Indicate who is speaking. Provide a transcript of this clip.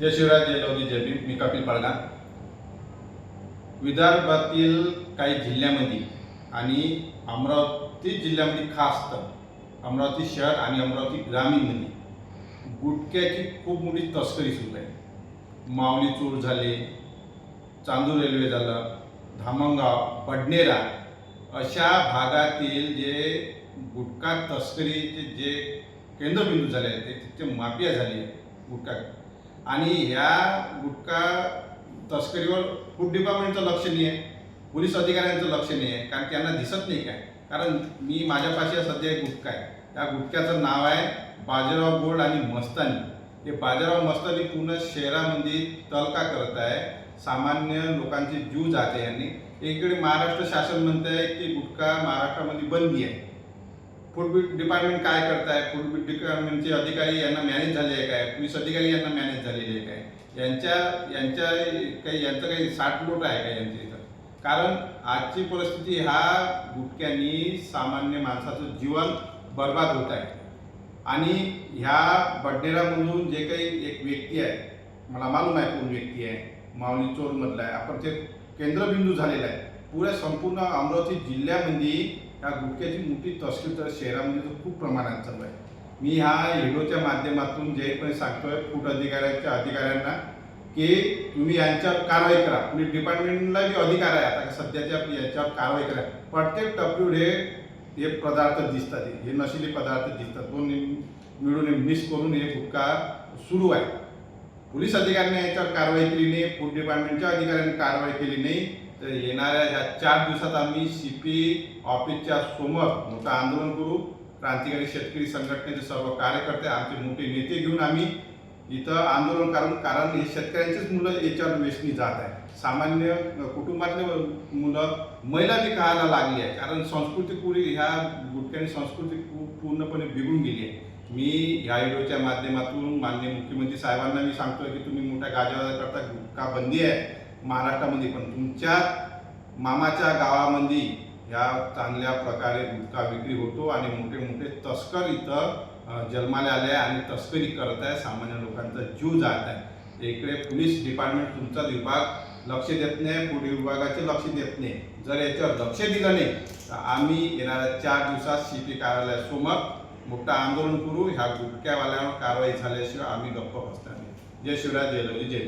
Speaker 1: जय शिवराज जय लवजी जय भीम. मी कपिल पडगा विदर्भातील काही जिल्ह्यामध्ये आणि अमरावती जिल्ह्यामध्ये खास तर अमरावती शहर आणि अमरावती ग्रामीणमध्ये गुटख्याची खूप मोठी तस्करी सुरू आहे. माऊली चूर झाले चांदूर रेल्वे झालं धामणगाव बडनेरा अशा भागातील जे गुटखा तस्करीचे जे केंद्रबिंदू झाले आहेत ते तिथे माफिया झाली आहे गुटखा आणि ह्या गुटखा तस्करीवर फूड डिपार्टमेंटचं लक्ष नाही आहे. पोलीस अधिकाऱ्यांचं लक्ष नाही आहे. कारण त्यांना दिसत नाही काय. कारण मी माझ्यापाशी सध्या एक गुटखा आहे. त्या गुटख्याचं नाव आहे बाजीराव गोल्ड आणि मस्तानी. हे बाजीराव मस्तानी पूर्ण शहरामध्ये तलका करत आहे. सामान्य लोकांचे जीव जाते यांनी. एकीकडे महाराष्ट्र शासन म्हणत आहे की गुटखा महाराष्ट्रामध्ये बंदी आहे. फूड डिपार्टमेंट काय करताय? फूड डिपार्टमेंटचे अधिकारी यांना मॅनेज झाले आहे काय? पोलीस अधिकारी यांना मॅनेज झालेले आहे काय? यांच्या यांच्या काही यांचं काही साठलोट आहे का यांच्या इथं? कारण आजची परिस्थिती हा गुटख्यांनी सामान्य माणसाचं जीवन बर्बाद होत आहे. आणि ह्या बडनेरामधून जे काही एक व्यक्ती आहे मला मालूम आहे कोण व्यक्ती आहे माऊली चोरमधला आहे. आपण ते केंद्रबिंदू झालेला आहे. पुऱ्या संपूर्ण अमरावती जिल्ह्यामध्ये ह्या गुटख्याची मोठी तस्करी तर शहरामध्ये तर खूप प्रमाणात चालू आहे. मी ह्या व्हिडिओच्या माध्यमातून जे पण सांगतोय फूट अधिकाऱ्यांच्या अधिकाऱ्यांना की तुम्ही यांच्यावर कारवाई करा. पोलीस डिपार्टमेंटला जे अधिकार आहे आता सध्याच्या याच्यावर कारवाई करा. प्रत्येक टप्प्यावर हे हे पदार्थ दिसतात हे नशिले पदार्थ दिसतात. दोन मिळून मिस करून हे गुटखा सुरू आहे. पोलीस अधिकाऱ्यांनी याच्यावर कारवाई केली नाही फूड डिपार्टमेंटच्या अधिकाऱ्यांनी कारवाई केली नाही. तर येणाऱ्या ह्या चार दिवसात आम्ही सी पी ऑफिसच्या समोर मोठं आंदोलन करू. क्रांतिकारी शेतकरी संघटनेचे सर्व कार्यकर्ते आमचे मोठे नेते घेऊन आम्ही इथं आंदोलन करून कारण हे शेतकऱ्यांचीच मुलं याच्यावर वेचणी जात आहे सामान्य कुटुंबातले मुलं महिला बी खायला लागली आहे कारण संस्कृती पुरी ह्या गुटख्याने संस्कृती पूर्णपणे बिघडून गेली आहे. मी ह्या व्हिडिओच्या माध्यमातून माननीय मुख्यमंत्री साहेबांना मी सांगतोय की तुम्ही मोठ्या गाजावाजाकरता गुटखा बंदी आहे. महाराष्ट्रामध्ये पण. तुमच्या मामाच्या गावामध्ये ह्या चांगल्या प्रकारे गुटखा विक्री होतो आणि मोठे मोठे तस्कर इथं जन्माला आले आणि तस्करी करत आहे. सामान्य लोकांचा जीव जात आहे. इकडे पोलीस डिपार्टमेंट तुमचा विभाग लक्ष देत नाही पुढील विभागाचे लक्ष देत नाही. जर याच्यावर लक्ष दिलं नाही तर आम्ही येणाऱ्या चार दिवसात सी पी कार्यालयासमोर मोठं आंदोलन करू. ह्या गुटख्यावाल्यावर कारवाई झाल्याशिवाय आम्ही गप्प बसणार नाही. जय शिवराज जय लवजी जय